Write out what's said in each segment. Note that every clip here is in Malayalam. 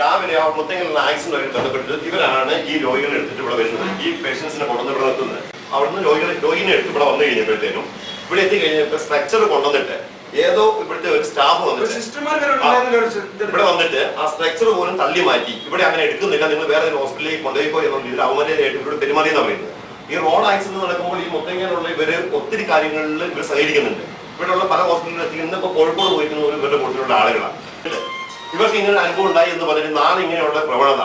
രാവിലെ. ആ മുത്തങ്ങലുള്ള ആക്സിഡന്റ് ബന്ധപ്പെട്ട് ഇവരാണ് ഈ രോഗികളെ എടുത്തിട്ട് ഇവിടെ വരുന്നത് ഈ പേഷ്യൻസിനെ കൊണ്ടുവന്ന് ഇവിടെ നിർത്തുന്നത് അവിടുന്ന് രോഗികളെ രോഗിനെ എടുത്ത് ഇവിടെ വന്നു കഴിഞ്ഞപ്പോഴത്തേനും ഇവിടെ എത്തി കഴിഞ്ഞപ്പോ സ്ട്രക്ചർ കൊണ്ടുവന്നിട്ട് ഏതോ ഇവിടുത്തെ ഒരു സ്റ്റാഫ് വന്നിട്ട് ഇവിടെ വന്നിട്ട് ആ സ്ട്രക്ചർ പോലും തള്ളി മാറ്റി ഇവിടെ അങ്ങനെ എടുക്കുന്നില്ല നിങ്ങൾ വേറെ ഒരു ഹോസ്പിറ്റലിലേക്ക് കൊണ്ടുപോയി പോയി രീതിയിൽ അവമര്യാദയായിട്ട് ഇവിടെ പെരുമാറിയെന്ന് പറയുന്നത് ഈ റോഡ് ആക്സിഡന്റ് നടക്കുമ്പോൾ ഈ മുത്തങ്ങയിലുള്ള ഇവർ ഒത്തിരി കാര്യങ്ങളിൽ ഇവർ സഹകരിക്കുന്നുണ്ട് ഇവിടെയുള്ള പല ഹോസ്പിറ്റലിൽ ഇന്നിപ്പോ കോഴിക്കോട് ഒരു ഇവരുടെ കൂട്ടത്തിലുള്ള ആളുകളാണ്? ഇവർക്ക് ഇങ്ങനെ അനുഭവം ഉണ്ടായി എന്ന് പറഞ്ഞ് നാളെ ഇങ്ങനെയുള്ള പ്രവണത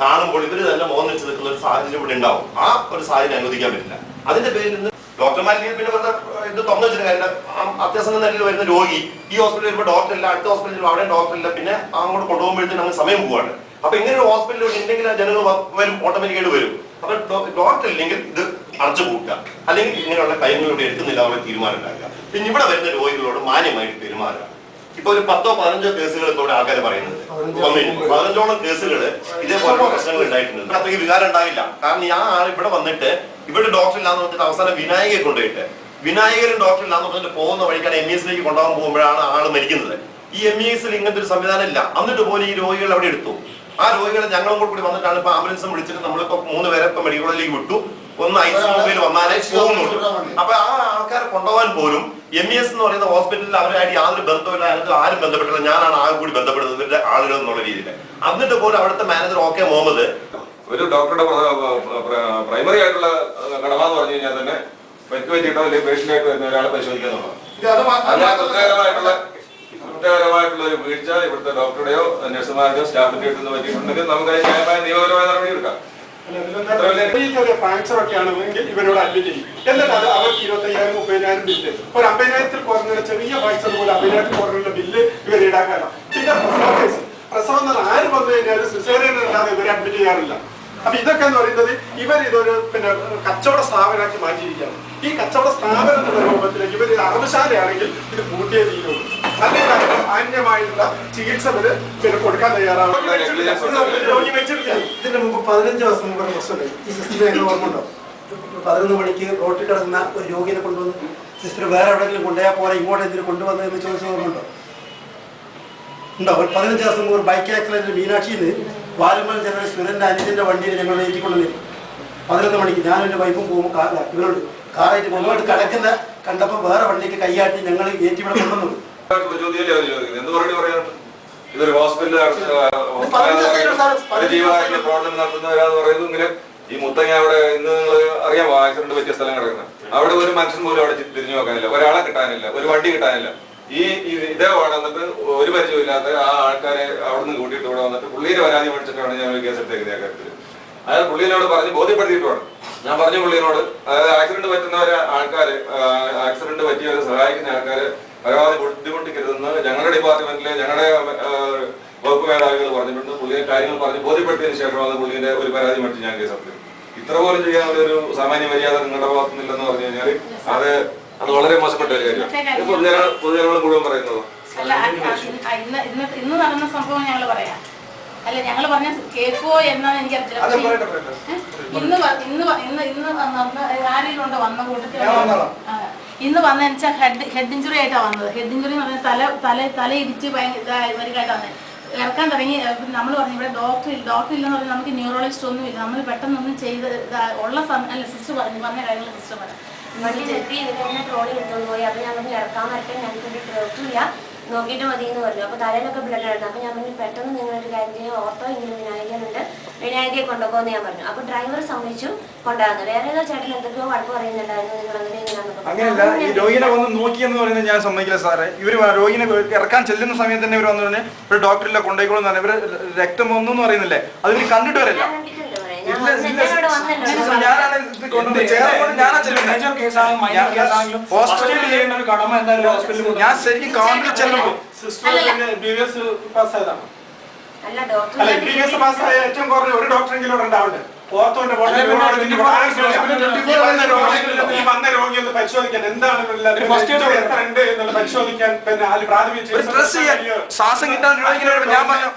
കാണുമ്പോൾ ഇവർ തന്നെ മോഹൻ വെച്ച് നിൽക്കുന്ന ഒരു സാഹചര്യം ഇവിടെ ഉണ്ടാവും. ആ ഒരു സാഹചര്യം അനുവദിക്കാൻ പറ്റില്ല. അതിന്റെ പേരിൽ നിന്ന് ഡോക്ടർമാരിൽ പിന്നെ വന്ന ഇത് തുറന്നു വെച്ചിട്ട് അത്യാസന്ന നിലയിൽ വരുന്ന രോഗി ഈ ഹോസ്പിറ്റലിൽ വരുമ്പോൾ ഡോക്ടർ ഇല്ല അടുത്ത ഹോസ്പിറ്റലിൽ അവിടെ ഡോക്ടർ ഇല്ല പിന്നെ അങ്ങോട്ട് കൊണ്ടുപോകുമ്പോഴത്തേക്കും അങ്ങ് സമയം പോവാണ്. അപ്പൊ ഇങ്ങനെ ഒരു ഹോസ്പിറ്റലിൽ ഉണ്ടെങ്കിൽ ജനങ്ങൾ വരും ഓട്ടോമാറ്റിക്കായിട്ട് വരും. അപ്പൊ ഡോക്ടർ ഇല്ലെങ്കിൽ ഇത് അടച്ചു പൂട്ടുക. അല്ലെങ്കിൽ ഇങ്ങനെയുള്ള കാര്യങ്ങളിലൂടെ എടുക്കുന്നില്ല അവരുടെ തീരുമാനം ഉണ്ടാക്കുക. പിന്നെ ഇവിടെ വരുന്ന രോഗികളോട് മാന്യമായിട്ട് പെരുമാറുക. ഇപ്പൊ ഒരു പത്തോ പതിനഞ്ചോ കേസുകൾ ഇപ്പോൾ ആൾക്കാർ പറയുന്നത്. പതിനഞ്ചോളം കേസുകൾ ഇതേപോലെ പ്രശ്നങ്ങൾ ഉണ്ടായിട്ടുണ്ട്. അത്രയ്ക്ക് വികാരം ഉണ്ടാവില്ല. കാരണം ഞാൻ ആൾ ഇവിടെ വന്നിട്ട് ഇവിടെ ഡോക്ടർ ഇല്ലാന്ന് പറഞ്ഞിട്ട് അവസാനം വിനായകയെ കൊണ്ടുപോയിട്ട് വിനായകരും ഡോക്ടർ ഇല്ലാന്ന് പറഞ്ഞിട്ട് പോകുന്ന വഴിക്കാണ് എം ഇ എസിലേക്ക് കൊണ്ടുപോകാൻ പോകുമ്പോഴാണ് ആൾ മരിക്കുന്നത്. ഈ എം ഇ എസിൽ ഇങ്ങനത്തെ ഒരു സംവിധാനം ഇല്ല. എന്നിട്ട് പോലും ഈ രോഗികൾ അവിടെ എടുത്തു. ആ രോഗികളെ ഞങ്ങളും കൂടി കൂടി വന്നിട്ടാണ് ഇപ്പൊ ആംബുലൻസും വിളിച്ചിട്ട് നമ്മളിപ്പോ മൂന്ന് പേരെ ഇപ്പൊ മെഡിക്കൽ കോളേജിലേക്ക് വിട്ടു. ഒന്ന് ഐ സി മൊബൈൽ വന്നാലേ പോകുന്നുള്ളൂ. അപ്പൊ ആ ആൾക്കാരെ കൊണ്ടുപോകാൻ പോലും എം ഇ എസ് എന്ന് പറയുന്ന ഹോസ്പിറ്റലിൽ അവരായിട്ട് യാതൊരു ബന്ധമില്ല അതിനകത്ത് ആരും ബന്ധപ്പെട്ടില്ല. ഞാനാണ് ആകെ കൂടി ബന്ധപ്പെടുന്നത് ആളുകൾ എന്നുള്ള രീതിയിൽ എന്നിട്ട് പോലും അവിടുത്തെ മാനേജർ ഓക്കെ മുഹമ്മദ് ഒരു ഡോക്ടറുടെ പ്രൈമറി ആയിട്ടുള്ള കടമ എന്ന് പറഞ്ഞു കഴിഞ്ഞാൽ തന്നെ പരിക്ക് വെച്ചിട്ടോ അല്ലെങ്കിൽ പേഷ്യന്റ് ആയിട്ട് വരുന്ന ഒരാളെ പരിശോധിക്കുക എന്നുള്ളതാണ് കുറ്റകരമായിട്ടുള്ള കുറ്റകരമായിട്ടുള്ള ഒരു വീഴ്ച ഇവിടുത്തെ ഡോക്ടറുടെയോ നഴ്സുമാരുടെയോ സ്റ്റാഫിന്റെ അടുത്ത് പറ്റിയിട്ടുണ്ടെങ്കിൽ നമുക്ക് അതിന് ന്യായമായ നിയമപരമായ നടപടി എടുക്കാം. ഇവരോട് അഡ്മിറ്റ് ചെയ്യും. എന്നിട്ട് അത് അവർക്ക് ഇരുപത്തയ്യായിരം മുപ്പതിനായിരം ബില്ല് ഒരു അമ്പതിനായിരത്തിൽ കുറഞ്ഞ ചെറിയ ഫ്രാക്ചർ പോലെ അമ്പതിനായിരത്തിൽ ബില്ല് ഇവർ ഈടാക്കാനാണ് പിന്നെ പ്രസവ കേസ് പ്രസവം എന്ന് പറഞ്ഞാൽ ആര് വന്നു കഴിഞ്ഞാലും സിസേറിയൻ അല്ലാതെ ഇവരെ അഡ്മിറ്റ് ചെയ്യാറില്ല. അപ്പൊ ഇതൊക്കെ എന്ന് പറയുന്നത് ഇവർ ഇതൊരു പിന്നെ കച്ചവട സ്ഥാപനമാക്കി മാറ്റിയിരിക്കുകയാണ്. ഈ കച്ചവട സ്ഥാപനത്തിന്റെ രൂപത്തിലേക്ക് ഇവർ ഇത് അറബശാലയാണെങ്കിൽ ഇത് കൂട്ടിയേ തീരുള്ളൂ. അല്ലെങ്കിൽ അതിന് മാന്യമായിട്ടുള്ള ചികിത്സ വരെ പിന്നെ കൊടുക്കാൻ തയ്യാറാവും ഇതിന്റെ മുമ്പ് പതിനഞ്ച് ദിവസം മുമ്പ് ഈ സിസ്റ്റർ ഓർമ്മയുണ്ടോ? പതിനൊന്ന് മണിക്ക് റോട്ടിൽ കിടക്കുന്ന ഒരു രോഗിനെ കൊണ്ടുവന്ന് സിസ്റ്റർ വേറെ എവിടെയെങ്കിലും കൊണ്ടുപോയാൽ പോലെ ഇങ്ങോട്ട് എന്തിനു കൊണ്ടുവന്നതെന്ന് എന്ന് ഓർമ്മയുണ്ടോ? ഉണ്ടോ? ഒരു പതിനഞ്ച് ദിവസം മുമ്പ് ഒരു ബൈക്ക് ആക്സിഡന്റ് മീനാക്ഷിയിൽ വാലുമൽ ജനറൽ സ്റ്റുഡന്റ് അനുജന്റെ വണ്ടിയിൽ ഞങ്ങൾ ഏറ്റിക്കൊണ്ടുവന്നു പതിനൊന്ന് മണിക്ക് ഞാനും എന്റെ വൈഫും പോകുമ്പോൾ കാർ ഇവരോട് കാറായിട്ട് പോകുമ്പോൾ കിടക്കുന്ന കണ്ടപ്പോൾ വേറെ വണ്ടിക്ക് കൈയാട്ടി ഞങ്ങൾ ഏറ്റിവിടെ കൊണ്ടുവന്നു. ചോദ്യമല്ലേ അവർ ചോദിക്കുന്നത് എന്ത് മറുപടി പറയാനുണ്ട് ഇതൊരു ഹോസ്പിറ്റലിൽ ജീവകാരുണ്യ പ്രവർത്തനം പറയുന്നു. പറയുന്നെങ്കിലും ഈ മുത്തങ്ങ അവിടെ ഇന്ന് നിങ്ങൾ അറിയാമോ? ആക്സിഡന്റ് പറ്റിയ സ്ഥലം കിടക്കുന്നത് അവിടെ ഒരു മനുഷ്യൻ പോലും അവിടെ തിരിഞ്ഞു നോക്കാനില്ല. ഒരാളെ കിട്ടാനില്ല. ഒരു വണ്ടി കിട്ടാനില്ല. ഈ ഈ- ഇതേ വന്നിട്ട് ഒരു പരിചയമില്ലാത്ത ആ ആൾക്കാരെ അവിടെ നിന്ന് കൂട്ടിയിട്ട് ഇവിടെ വന്നിട്ട് പുള്ളിയുടെ പരാതി മേടിച്ചിട്ടാണ് ഞാൻ ഒരു കേസ് എടുത്തേക്കുന്നത് ആ കാര്യത്തിൽ അയാൾ പുള്ളിനോട് പറഞ്ഞ് ബോധ്യപ്പെടുത്തിയിട്ടുമാണ്. ഞാൻ പറഞ്ഞു പുള്ളിനോട് അതായത് ആക്സിഡന്റ് പറ്റുന്നവരെ ആൾക്കാര് ആക്സിഡന്റ് പറ്റിയവരെ സഹായിക്കുന്ന ആൾക്കാര് പരമാവധി ബുദ്ധിമുട്ടിക്കരുതെന്ന് ഞങ്ങളുടെ ഡിപ്പാർട്ട്മെന്റിലെ ഞങ്ങളുടെ വകുപ്പ് മേധാവികൾ പറഞ്ഞിട്ടുണ്ട് പുള്ളിയെ കാര്യങ്ങൾ പറഞ്ഞ് ബോധ്യപ്പെടുത്തിയതിനു ശേഷമാണ് പുള്ളിയുടെ ഒരു പരാതി മറ്റും ഞാൻ കേസ് എടുത്തത് ഇത്ര പോലും ചെയ്യാനുള്ള ഒരു സാമാന്യ മര്യാദ നിങ്ങളുടെ ഭാഗത്തുനിന്നില്ലെന്ന് പറഞ്ഞു കഴിഞ്ഞാൽ അത് അത് വളരെ മോശപ്പെട്ട ഒരു കാര്യമാണ് പൊതുജന പൊതുജനങ്ങൾ മുഴുവൻ പറയുന്നത് അല്ല ഇന്ന് നടന്ന സംഭവം ഞങ്ങൾ പറയാം അല്ല ഞങ്ങൾ പറഞ്ഞ കേക്കോ എന്നാണ് അതെ, പറയട്ടെ. ഏ? ഇന്ന് ഇന്ന് ഇന്ന് ഇന്ന് ആരെങ്കിലും ഉണ്ടോ വന്ന കൂട്ടത്തിൽ. ആ. ഇന്ന് വന്ന വെച്ചാൽ ഹെഡ് ഹെഡ് ഇഞ്ചുറി ആയിട്ടാണ് വന്നത്. ഹെഡ് ഇഞ്ചുറി എന്ന് പറഞ്ഞാൽ തല തല തല ഇടിച്ച് ഭയങ്കര ഇതായിട്ടാണ് വന്നത് ഇറക്കാൻ തുടങ്ങി നമ്മൾ പറഞ്ഞു ഇവിടെ ഡോക്ടർ ഇല്ല ഡോക്ടർ ഇല്ലെന്ന് പറഞ്ഞാൽ നമുക്ക് ന്യൂറോളജിസ്റ്റ് ഒന്നും ഇല്ല നമ്മൾ പെട്ടെന്നൊന്നും ചെയ്ത് ഉള്ള സമയം അല്ല സിസ്റ്റർ പറഞ്ഞു പറഞ്ഞ കാര്യങ്ങൾ സിസ്റ്റർ പറഞ്ഞു വണ്ടി നിർത്തി ഇവർ എന്നെ ട്രോളി എടുത്തുകൊണ്ട് പോയി. അപ്പൊ ഞാൻ പറഞ്ഞു ഇറക്കാൻ വരട്ടെ ഞങ്ങൾക്ക് ഡോക്ടറില്ല നോക്കിയിട്ട് മതി എന്ന് പറഞ്ഞു. അപ്പോൾ തലയിലൊക്കെ ബ്ലഡ് ആയിരുന്നു. അപ്പൊ ഞാൻ പറഞ്ഞു പെട്ടെന്ന് നിങ്ങളൊരു കാര്യം ഓർത്തോ ഇങ്ങനെ വിനായകനുണ്ട്. വിനായകയെ കൊണ്ടുപോകുമെന്ന് ഞാൻ പറഞ്ഞു. അപ്പൊ ഡ്രൈവർ സമ്മതിച്ചു കൊണ്ടുവന്നു വേറെ ഏതോ ചേട്ടൻ എന്തൊക്കെയോ വഴക്ക് പറയുന്നുണ്ടായിരുന്നു. നിങ്ങൾ അങ്ങനെ ഇങ്ങനെയാണെന്നൊക്കെ അങ്ങനെയല്ല ഈ രോഗിനെ വന്ന് നോക്കിയെന്ന് പറയുന്നത് ഞാൻ സമ്മതിക്കില്ല സാറേ. ഇവർ രോഗിനെ ഇറക്കാൻ ചെല്ലുന്ന സമയത്ത് തന്നെ ഇവർ വന്നു പറഞ്ഞ് ഒരു ഡോക്ടറില്ല കൊണ്ടേക്കോളും എന്ന് ഇവർ രക്തം വന്നു എന്ന് പറയുന്നില്ലേ? അത് ഇവർ കണ്ടിട്ട് വരില്ല. പറയാം ഞാൻ ഇല്ല, ഇല്ല, എന്നോട് വന്നല്ലോ. ഞാനാണ് ഇത് കൊണ്ടുവന്നത്. ചേർന്ന് ഞാനാ ചെല്ലുന്നത്. ഹോസ്പിറ്റലിൽ ഒരു കടമ എന്തായാലും ഹോസ്പിറ്റലിൽ ഞാൻ ശരിക്കും കൗണ്ടറിൽ ചെല്ലുമ്പോൾ സിസ്റ്റർ ബി വി എസ് പാസ്സായതാണ് അല്ല ബി എസ് പാസ്സായ ഏറ്റവും കുറഞ്ഞ ഒരു ഡോക്ടറെങ്കിലും ഇവിടെ വന്ന രോഗി ഒന്ന് പരിശോധിക്കാൻ എന്താണ് എത്ര ഉണ്ട് എന്നുള്ള പരിശോധിക്കാൻ പിന്നെ പ്രാഥമിക ശ്വാസം കിട്ടാൻ ഞാൻ പറഞ്ഞു